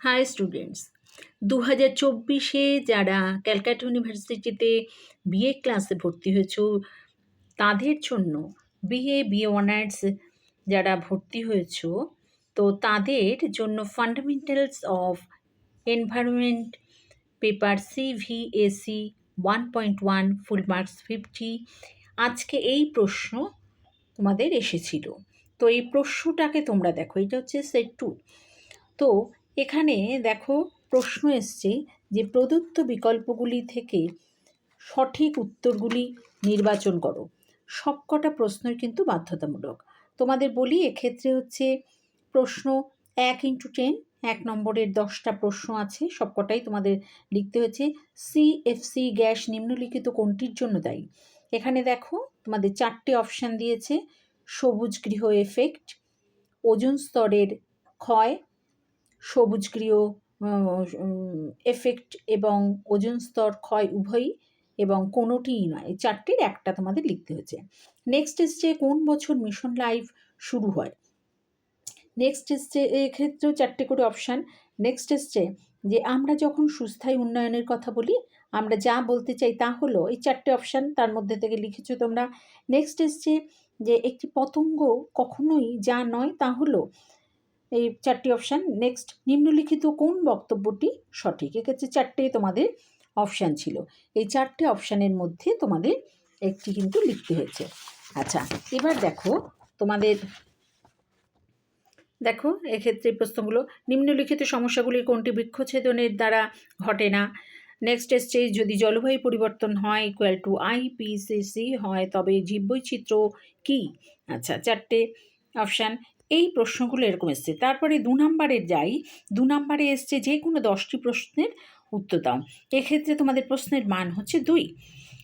High students দু হাজার চব্বিশে যারা ক্যালকাটা ইউনিভার্সিটিতে বিএ ক্লাসে ভর্তি হয়েছো, তাদের জন্য বিএ বিএ অনার্স যারা ভর্তি হয়েছো, তো তাদের জন্য fundamentals of environment paper CVAC one point one full marks fifty আজকে এই প্রশ্ন তোমাদের এসেছিল। তো এই প্রশ্নটাকে তোমরা দেখো, এটা হচ্ছে সেট টু তো এখানে দেখো প্রশ্ন এসছে যে প্রদত্ত বিকল্পগুলি থেকে সঠিক উত্তরগুলি নির্বাচন করো। সবকটা প্রশ্নই কিন্তু বাধ্যতামূলক। তোমাদের বলি এক্ষেত্রে হচ্ছে প্রশ্ন এক ইন্টু টেন এক নম্বরের দশটা প্রশ্ন আছে, সবকটাই তোমাদের লিখতে হয়েছে। সিএফসি গ্যাস নিম্নলিখিত কোনটির জন্য দায়ী? এখানে দেখো তোমাদের চারটে অপশান দিয়েছে, সবুজ গৃহ এফেক্ট ওজন স্তরের ক্ষয় সবুজ গৃহ এফেক্ট এবং ওজন স্তর ক্ষয় উভয়ই এবং কোনোটিই নয়। চারটির একটা তোমাদের লিখতে হয়েছে। নেক্সট এসছে কোন বছর মিশন লাইফ শুরু হয়? নেক্সট এসছে, এক্ষেত্রেও চারটে করে অপশান নেক্সট এসছে যে, আমরা যখন সুস্থায়ী উন্নয়নের কথা বলি, আমরা যা বলতে চাই তা হলো, এই চারটে অপশান তার মধ্যে থেকে লিখেছো তোমরা। নেক্সট এসছে যে, একটি পতঙ্গ কখনোই যা নয় তা হলো এই চারটি অপশান নেক্সট নিম্নলিখিত কোন বক্তব্যটি সঠিক? এক্ষেত্রে চারটে তোমাদের অপশান ছিল। এই চারটে অপশানের মধ্যে তোমাদের একটি কিন্তু লিখতে হয়েছে। আচ্ছা এবার দেখো তোমাদের, দেখো এক্ষেত্রে প্রশ্নগুলো। নিম্নলিখিত সমস্যাগুলির কোনটি বৃক্ষছেদনের দ্বারা ঘটে না? নেক্সট এসছে, যদি জলবায়ু পরিবর্তন হয় ইকুয়াল টু আইপিসিসি হয়, তবে জীববৈচিত্র্য কী? আচ্ছা চারটে অপশান এই প্রশ্নগুলো এরকম এসছে। তারপরে দু নম্বরের যাই, দু নম্বরে এসছে যে কোনো দশটি প্রশ্নের উত্তর দাও। এক্ষেত্রে তোমাদের প্রশ্নের মান হচ্ছে দুই।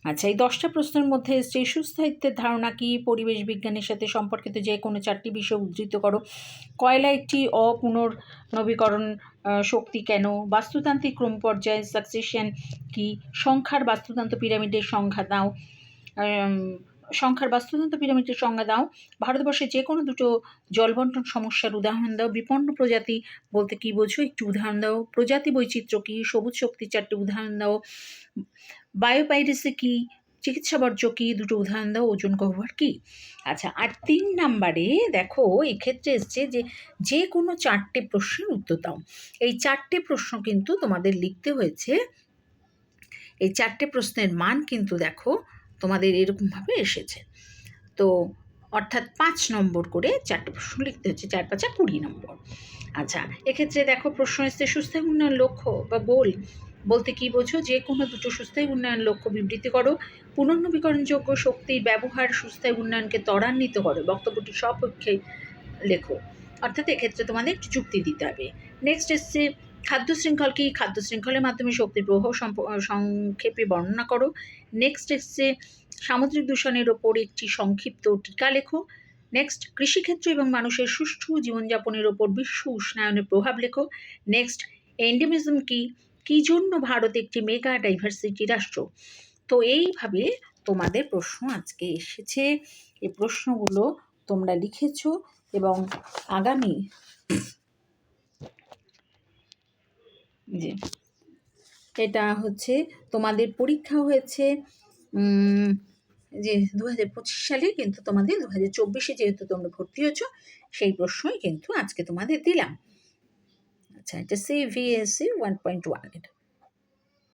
আচ্ছা এই দশটা প্রশ্নের মধ্যে এসছে, সুস্থায়িত্বের ধারণা কি? পরিবেশ বিজ্ঞানের সাথে সম্পর্কিত যে কোনো চারটি বিষয় উদ্ধৃত করো। কয়লা একটি অপুনর্নবীকরণ শক্তি কেন? বাস্তুতান্ত্রিক ক্রম পর্যায়ে সাকসেশন কি? সংখ্যার বাস্তুতন্ত্র পিরামিডের সংখ্যা দাও। সংখ্যার বাস্তুতন্ত্র পিরামিডের সংজ্ঞা দাও। ভারতবর্ষে যে কোনো দুটো জলবন্টন সমস্যার উদাহরণ দাও। বিপন্ন প্রজাতি বলতে কি বোঝো? একটু উদাহরণ দাও। প্রজাতি বৈচিত্র্য কী? সবুজ শক্তি চারটি উদাহরণ দাও। বায়োপাইরেসি কী? চিকিৎসা বর্জ্য কী? দুটো উদাহরণ দাও। ওজন গহ্বর কী? আচ্ছা আর তিন নাম্বারে দেখো, এক্ষেত্রে এসছে যে যে কোনো চারটে প্রশ্নের উত্তর দাও। এই চারটে প্রশ্ন কিন্তু তোমাদের লিখতে হয়েছে। এই চারটে প্রশ্নের মান কিন্তু দেখো তোমাদের এরকমভাবে এসেছে। তো অর্থাৎ পাঁচ নম্বর করে চারটে প্রশ্ন লিখতে হচ্ছে, চার পাঁচা কুড়ি নম্বর। আচ্ছা এক্ষেত্রে দেখো প্রশ্ন এসছে সুস্থায়ী উন্নয়ন লক্ষ্য বা গোল বলতে কি বোঝো? যে কোনো দুটো সুস্থায়ী উন্নয়ন লক্ষ্য বিবৃতি করো। পুনর্নবীকরণযোগ্য শক্তির ব্যবহার সুস্থায়ী উন্নয়নকে ত্বরান্বিত করো। বক্তব্যটি সপক্ষে লেখো। অর্থাৎ এক্ষেত্রে তোমাদের একটু যুক্তি দিতে হবে। নেক্সট এসছে খাদ্য শৃঙ্খল কি? খাদ্য শৃঙ্খলের মাধ্যমে শক্তির প্রবাহ সংক্ষেপে বর্ণনা করো। নেক্সট এসছে, সামুদ্রিক দূষণের ওপর একটি সংক্ষিপ্ত টিকা লেখো। নেক্সট কৃষিক্ষেত্র এবং মানুষের সুষ্ঠু জীবনযাপনের ওপর বিশ্ব উষ্ণায়নের প্রভাব লেখো। নেক্সট এন্ডেমিজম কি? কী জন্য ভারত একটি মেগা ডাইভার্সিটি রাষ্ট্র? তো এইভাবে তোমাদের প্রশ্ন আজকে এসেছে। এই প্রশ্নগুলো তোমরা লিখেছো এবং আগামী যে এটা হচ্ছে তোমাদের পরীক্ষা হয়েছে যে দু হাজার পঁচিশ সালে কিন্তু তোমাদের দু হাজার চব্বিশে যেহেতু তোমরা ভর্তি হয়েছো, সেই প্রশ্নই কিন্তু আজকে তোমাদের দিলাম। আচ্ছা এটা C VSC one point one এটা।